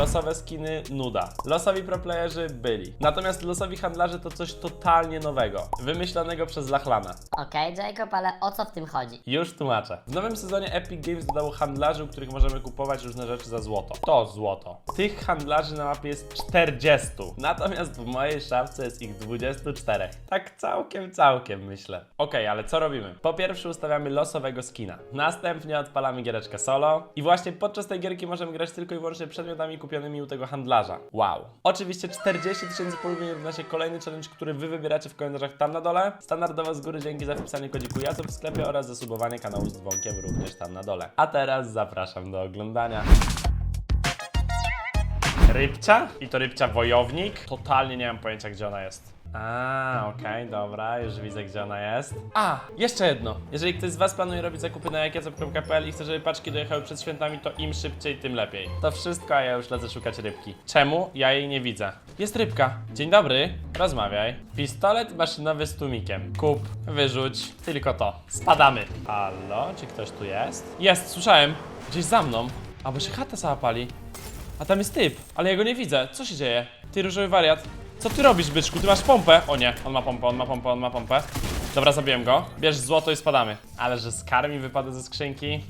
Losowe skiny nuda. Losowi proplayerzy byli. Natomiast losowi handlarze to coś totalnie nowego. Wymyślonego przez Lachlana. Okej, Jacob, ale o co w tym chodzi? Już tłumaczę. W nowym sezonie Epic Games dodało handlarzy, u których możemy kupować różne rzeczy za złoto. To złoto. Tych handlarzy na mapie jest 40. Natomiast w mojej szafce jest ich 24. Tak całkiem, całkiem myślę. Okej, ale co robimy? Po pierwsze ustawiamy losowego skina. Następnie odpalamy giereczkę solo. I właśnie podczas tej gierki możemy grać tylko i wyłącznie przedmiotami kupionymi u tego handlarza. Wow. Oczywiście 40 tysięcy polubień równa się kolejny challenge, który wy wybieracie w komentarzach tam na dole. Standardowo z góry dzięki za wpisanie kodziku JACO w sklepie oraz zasubowanie kanału z dzwonkiem również tam na dole. A teraz zapraszam do oglądania. Rybcia? I to rybcia wojownik? Totalnie nie mam pojęcia, gdzie ona jest. A, okej, dobra, już widzę, gdzie ona jest. A, jeszcze jedno. Jeżeli ktoś z Was planuje robić zakupy na jakiecop.pl i chce, żeby paczki dojechały przed świętami, to im szybciej, tym lepiej. To wszystko, a ja już lecę szukać rybki. Czemu? Ja jej nie widzę. Jest rybka. Dzień dobry, rozmawiaj. Pistolet maszynowy z tłumikiem. Kup, wyrzuć, tylko to. Spadamy. Halo, czy ktoś tu jest? Jest, słyszałem. Gdzieś za mną. A bo się chata cała pali. A tam jest typ, ale ja go nie widzę. Co się dzieje? Ty różowy wariat. Co ty robisz, byczku? Ty masz pompę? O nie, on ma pompę, on ma pompę, on ma pompę. Dobra, zabiłem go. Bierz złoto i spadamy. Ale że skar mi wypada ze skrzynki.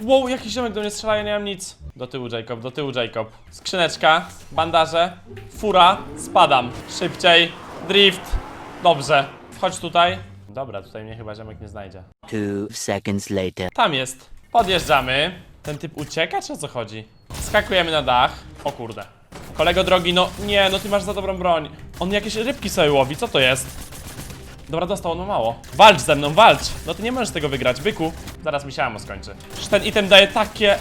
Wow, jakiś ziomek do mnie strzela, ja nie mam nic. Do tyłu, Jacob, do tyłu, Jacob. Skrzyneczka, bandaże, fura, spadam. Szybciej, drift. Dobrze. Wchodź tutaj. Dobra, tutaj mnie chyba ziomek nie znajdzie. Two seconds later. Tam jest. Podjeżdżamy. Ten typ ucieka, czy o co chodzi? Skakujemy na dach. O kurde. Kolego drogi, no nie, no ty masz za dobrą broń. On jakieś rybki sobie łowi, co to jest? Dobra, dostał, no mało. Walcz ze mną, walcz! No ty nie możesz tego wygrać, byku. Zaraz mi się skończy. Przecież ten item daje takie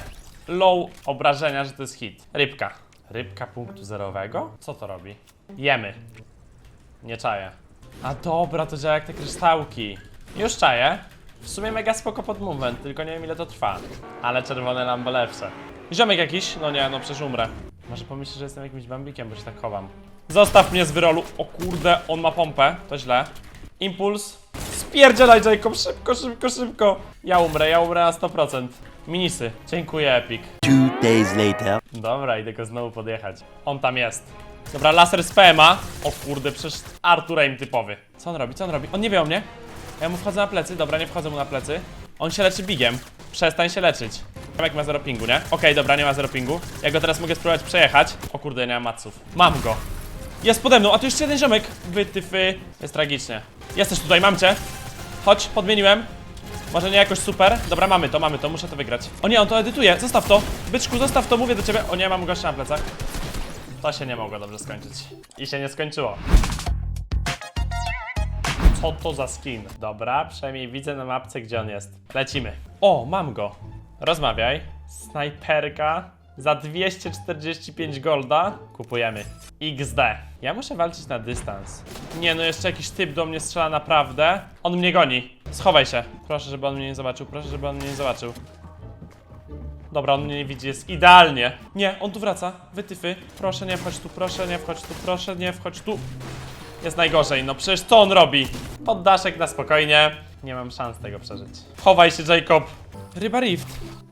low obrażenia, że to jest hit. Rybka. Rybka punktu zerowego? Co to robi? Jemy. Nie czaję. A dobra, to działa jak te kryształki. Już czaję. W sumie mega spoko pod movement, tylko nie wiem ile to trwa. Ale czerwone lambo lepsze. Ziomek jakiś? No nie, no przecież umrę. Może pomyślisz, że jestem jakimś bambikiem, bo się tak chowam. Zostaw mnie z wyrolu. O kurde, on ma pompę. To źle. Impuls. Spierdzielaj, Jacob, szybko, szybko, szybko. Ja umrę, ja umrę na 100%. Minisy. Dziękuję, Epic. Two days later. Dobra, idę go znowu podjechać. On tam jest. Dobra, laser z PMA. O kurde, przecież Artur Aim typowy. Co on robi? Co on robi? On nie wie o mnie. Ja mu wchodzę na plecy. Dobra, nie wchodzę mu na plecy. On się leczy bigiem. Przestań się leczyć. Jak ma zero pingu, nie? Okej, dobra, nie ma zero pingu. Ja go teraz mogę spróbować przejechać. O kurde, nie mam maców. Mam go. Jest pode mną, a tu jeszcze jeden ziomek. Wytyfy. Jest tragicznie. Jesteś tutaj, mam cię. Chodź, podmieniłem. Może nie jakoś super. Dobra, mamy to, mamy to, muszę to wygrać. O nie, on to edytuje. Zostaw to. Byczku, zostaw to, mówię do ciebie. O nie, mam gościa na plecach. To się nie mogło dobrze skończyć. I się nie skończyło. Co to za skin? Dobra, przynajmniej widzę na mapce, gdzie on jest. Lecimy. O, mam go. Rozmawiaj. Snajperka. Za 245 golda kupujemy. XD. Ja muszę walczyć na dystans. Nie, no jeszcze jakiś typ do mnie strzela naprawdę. On mnie goni. Schowaj się. Proszę, żeby on mnie nie zobaczył. Proszę, żeby on mnie nie zobaczył. Dobra, on mnie nie widzi, jest idealnie. Nie, on tu wraca. Wytyfy. Proszę nie wchodź tu, proszę nie wchodź tu, proszę nie wchodź tu. Jest najgorzej, no przecież co on robi? Poddaszek na spokojnie. Nie mam szans tego przeżyć. Chowaj się, Jacob. Ryba Rift.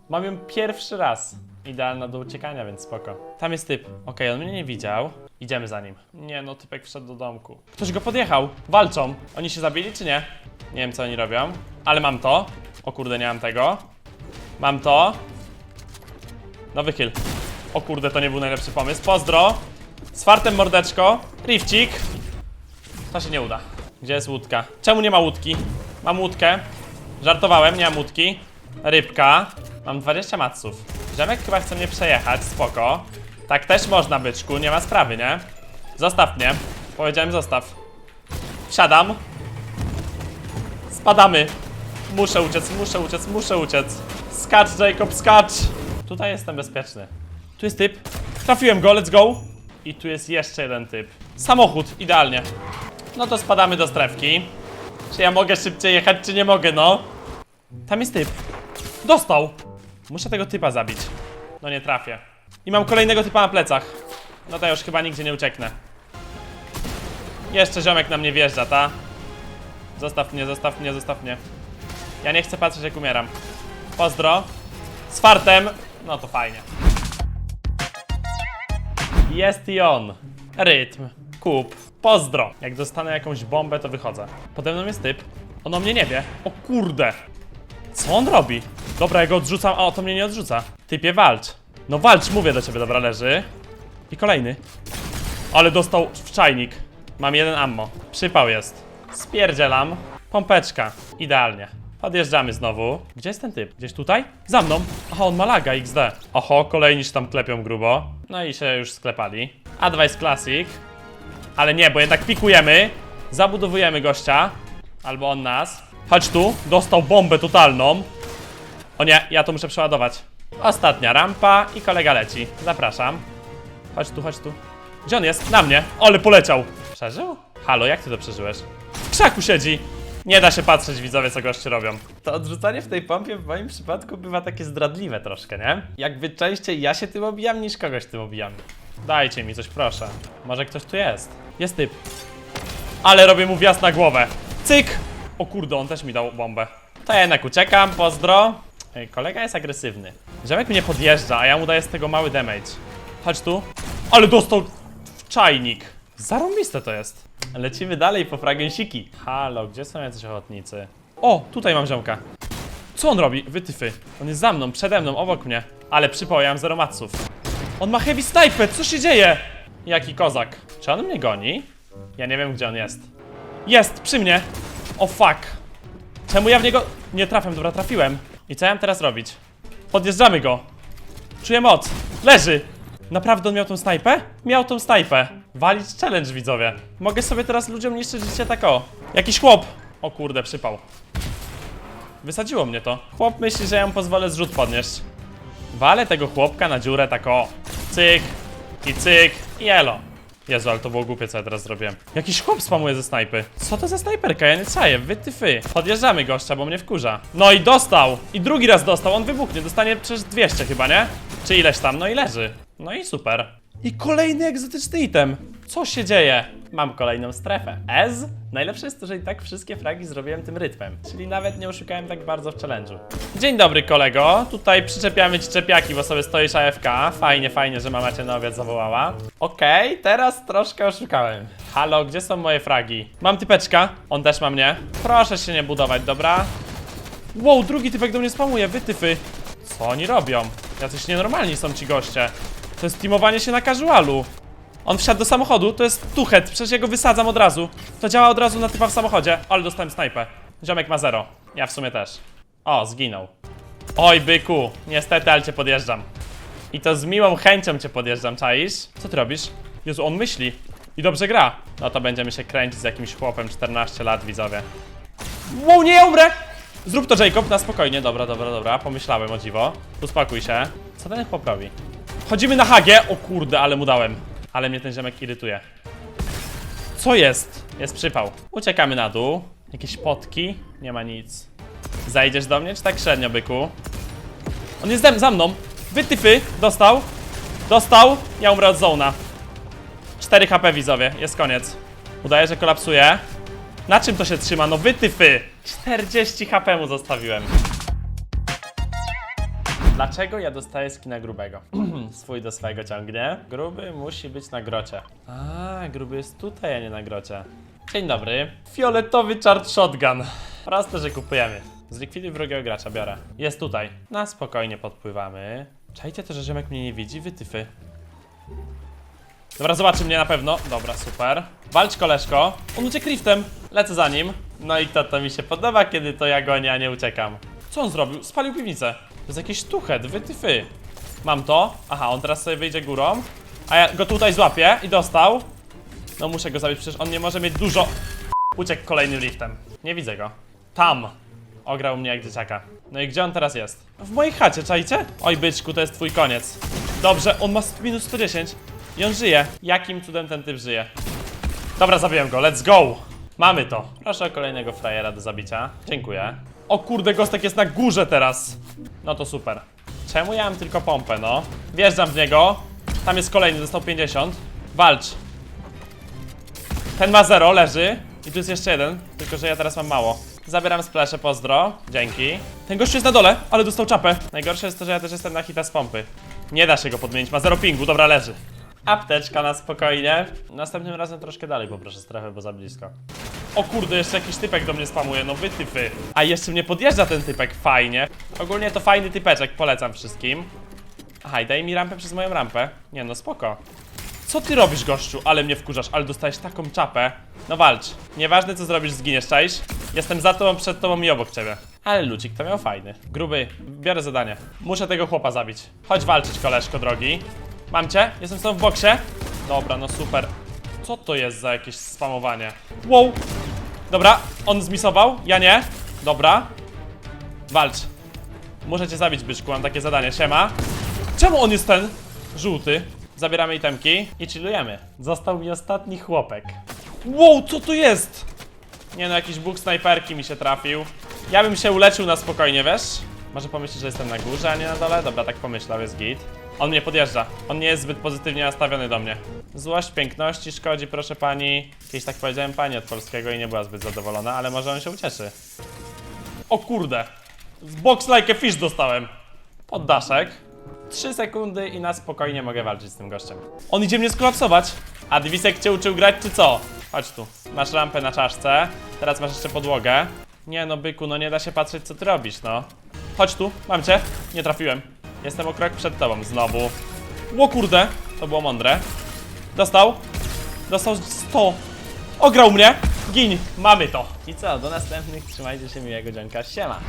Mam ją pierwszy raz. Idealna do uciekania, więc spoko. Tam jest typ. Okej, on mnie nie widział. Idziemy za nim. Nie no, typek wszedł do domku. Ktoś go podjechał. Walczą. Oni się zabili, czy nie? Nie wiem, co oni robią. Ale mam to. O kurde, nie mam tego. Mam to. Nowy kill. O kurde, to nie był najlepszy pomysł. Pozdro. Z fartem mordeczko. Rifcik. To się nie uda. Gdzie jest łódka? Czemu nie ma łódki? Mam łódkę. Żartowałem, nie mam łódki. Rybka. Mam 20 maców. Ziomek chyba chce mnie przejechać, spoko. Tak też można, byczku, nie ma sprawy, nie? Zostaw mnie. Powiedziałem zostaw. Wsiadam. Spadamy. Muszę uciec, muszę uciec, muszę uciec. Skacz, Jacob, skacz. Tutaj jestem bezpieczny. Tu jest typ. Trafiłem go, let's go. I tu jest jeszcze jeden typ. Samochód, idealnie. No to spadamy do strefki. Czy ja mogę szybciej jechać, czy nie mogę, no? Tam jest typ. Dostał. Muszę tego typa zabić. No nie trafię. I mam kolejnego typa na plecach. No to już chyba nigdzie nie ucieknę. Jeszcze ziomek na mnie wjeżdża, ta? Zostaw mnie, zostaw mnie, zostaw mnie. Ja nie chcę patrzeć jak umieram. Pozdro. Z fartem. No to fajnie. Jest i on. Rytm. Kup. Pozdro. Jak dostanę jakąś bombę, to wychodzę. Pode mną jest typ. On o mnie nie wie. O kurde. Co on robi? Dobra, ja go odrzucam, a o to mnie nie odrzuca. Typie, walcz. No walcz, mówię do ciebie, dobra, leży. I kolejny. Ale dostał w czajnik. Mam jeden ammo. Przypał jest. Spierdzielam. Pompeczka. Idealnie. Podjeżdżamy znowu. Gdzie jest ten typ? Gdzieś tutaj? Za mną. Aha, on ma laga XD. Oho, kolejni się tam klepią grubo. No i się już sklepali. Advice Classic. Ale nie, bo jednak pikujemy. Zabudowujemy gościa. Albo on nas. Chodź tu. Dostał bombę totalną. O nie, ja to muszę przeładować. Ostatnia rampa i kolega leci. Zapraszam. Chodź tu, chodź tu. Gdzie on jest? Na mnie. Ale poleciał. Przeżył? Halo, jak ty to przeżyłeś? W krzaku siedzi. Nie da się patrzeć, widzowie, co goście robią. To odrzucanie w tej pompie w moim przypadku bywa takie zdradliwe troszkę, nie? Jakby częściej ja się tym obijam, niż kogoś tym obijam. Dajcie mi coś, proszę. Może ktoś tu jest. Jest typ. Ale robię mu wjazd na głowę. Cyk! O kurde, on też mi dał bombę. To ja jednak uciekam, pozdro. Ej, kolega jest agresywny. Ziomek mnie podjeżdża, a ja mu daję z tego mały damage. Chodź tu. Ale dostał w czajnik. Zarąbiste to jest. Lecimy dalej po fragensiki. Halo, gdzie są jacyś ochotnicy? O, tutaj mam ziomka. Co on robi? Wytyfy. On jest za mną, przede mną, obok mnie. Ale przypał, zero maców. On ma heavy sniper, co się dzieje? Jaki kozak. Czy on mnie goni? Ja nie wiem, gdzie on jest. Jest, przy mnie. O fuck. Czemu ja w niego nie trafiam? Dobra, trafiłem. I co ja mam teraz robić? Podjeżdżamy go. Czuję moc. Leży. Naprawdę on miał tą snajpę? Miał tą snajpę. Walić challenge, widzowie. Mogę sobie teraz ludziom niszczyć życie tak o. Jakiś chłop. O kurde, przypał. Wysadziło mnie to. Chłop myśli, że ja mu pozwolę zrzut podnieść. Walę tego chłopka na dziurę tak o. Cyk. I cyk. I elo. Jezu, ale to było głupie, co ja teraz zrobiłem. Jakiś chłop spamuje ze snajpy. Co to za snajperka? Ja nie czaję, wy ty fy. Podjeżdżamy gościa, bo mnie wkurza. No i dostał! I drugi raz dostał, on wybuchnie. Dostanie przecież 200 chyba, nie? Czy ileś tam, no i leży. No i super. I kolejny egzotyczny item. Co się dzieje? Mam kolejną strefę. Ez? Najlepsze jest to, że i tak wszystkie fragi zrobiłem tym rytmem. Czyli nawet nie oszukałem tak bardzo w challenge'u. Dzień dobry kolego. Tutaj przyczepiamy ci czepiaki, bo sobie stoisz AFK. Fajnie, fajnie, że mama cię na obiad zawołała. Okej, teraz troszkę oszukałem. Halo, gdzie są moje fragi? Mam typeczka. On też ma mnie. Proszę się nie budować, dobra? Wow, drugi typek do mnie spamuje, wytyfy. Co oni robią? Jacyś nienormalni są ci goście. To jest teamowanie się na casualu. On wsiadł do samochodu, to jest tuchet, przecież ja go wysadzam od razu. To działa od razu na typa w samochodzie, ale dostałem snajpę. Ziomek ma zero, ja w sumie też. O, zginął. Oj, byku, niestety, ale cię podjeżdżam. I to z miłą chęcią cię podjeżdżam, czaisz? Co ty robisz? Jezu, on myśli. I dobrze gra. No to będziemy się kręcić z jakimś chłopem 14 lat, widzowie. Wow, nie umrę! Zrób to, Jacob, na spokojnie. Dobra, dobra, dobra. Pomyślałem o dziwo. Uspokój się. Co ten chłop robi? Chodzimy na hagie. O kurde, ale mu dałem. Ale mnie ten ziomek irytuje. Co jest? Jest przypał. Uciekamy na dół. Jakieś potki. Nie ma nic. Zajdziesz do mnie, czy tak średnio, byku? On jest za- mną. Wytyfy. Dostał. Dostał. Ja umrę od zona. 4 HP widzowie. Jest koniec. Udaje, że kolapsuje. Na czym to się trzyma? No wytyfy! 40 HP mu zostawiłem. Dlaczego ja dostaję skina grubego? Swój do swojego ciągnie. Gruby musi być na grocie. A, gruby jest tutaj, a nie na grocie. Dzień dobry. Fioletowy chart shotgun. Proste, że kupujemy. Zlikwiduj wrogiego gracza, biorę. Jest tutaj. Na spokojnie podpływamy. Czajcie to, że ziomek mnie nie widzi? Wytyfy. Dobra, zobaczy mnie na pewno. Dobra, super. Walcz koleżko. On uciekł riftem. Lecę za nim. No i to, to mi się podoba, kiedy to ja gonię, a nie uciekam. Co on zrobił? Spalił piwnicę. To jest jakiś tuchet, wytyfy. Mam to. Aha, on teraz sobie wyjdzie górą. A ja go tutaj złapię i dostał. No muszę go zabić, przecież on nie może mieć dużo. Uciekł kolejnym liftem. Nie widzę go. Tam. Ograł mnie jak dzieciaka. No i gdzie on teraz jest? W mojej chacie, czajcie? Oj, byczku, to jest twój koniec. Dobrze, on ma minus 110. I on żyje. Jakim cudem ten typ żyje? Dobra, zabiłem go, let's go! Mamy to. Proszę o kolejnego frajera do zabicia. Dziękuję. O kurde, Gostek jest na górze teraz. No to super. Czemu ja mam tylko pompę, no? Wjeżdżam w niego. Tam jest kolejny, dostał 50. Walcz. Ten ma 0, leży. I tu jest jeszcze jeden, tylko że ja teraz mam mało. Zabieram splesze, pozdro. Dzięki. Ten gościu jest na dole, ale dostał czapę. Najgorsze jest to, że ja też jestem na hita z pompy. Nie da się go podmienić, ma 0 pingu, dobra, leży. Apteczka na spokojnie. Następnym razem troszkę dalej poproszę strefę, bo za blisko. O kurde, jeszcze jakiś typek do mnie spamuje, no wy typy. A jeszcze mnie podjeżdża ten typek, fajnie. Ogólnie to fajny typeczek, polecam wszystkim. Aha, daj mi rampę przez moją rampę. Nie no, spoko. Co ty robisz, gościu? Ale mnie wkurzasz, ale dostałeś taką czapę. No walcz. Nieważne co zrobisz, zginiesz, czaisz? Jestem za tobą, przed tobą i obok ciebie. Ale lucik to miał fajny. Gruby, biorę zadanie. Muszę tego chłopa zabić. Chodź walczyć, koleżko drogi. Mam cię? Jestem z tobą w boksie? Dobra, no super. Co to jest za jakieś spamowanie? Wow! Dobra, on zmisował, ja nie. Dobra. Walcz. Muszę cię zabić, byczku, mam takie zadanie. Siema. Czemu on jest ten żółty? Zabieramy itemki i chillujemy. Został mi ostatni chłopek. Wow, co to jest? Nie no, jakiś bóg snajperki mi się trafił. Ja bym się uleczył na spokojnie, wiesz? Może pomyśleć, że jestem na górze, a nie na dole? Dobra, tak pomyślał, jest git. On mnie podjeżdża. On nie jest zbyt pozytywnie nastawiony do mnie. Złość piękności szkodzi, proszę pani. Kiedyś tak powiedziałem pani od polskiego i nie była zbyt zadowolona, ale może on się ucieszy. O kurde. Z box like a fish dostałem. Poddaszek. 3 sekundy i na spokojnie mogę walczyć z tym gościem. On idzie mnie skolapsować. A Dwisek cię uczył grać, czy co? Chodź tu. Masz rampę na czaszce. Teraz masz jeszcze podłogę. Nie no, byku, no nie da się patrzeć, co ty robisz, no. Chodź tu, mam cię. Nie trafiłem. Jestem o krok przed tobą znowu. Ło kurde, to było mądre. Dostał. Dostał 100. Ograł mnie. Gin. Mamy to. I co, do następnych. Trzymajcie się miłego dzianka. Siema.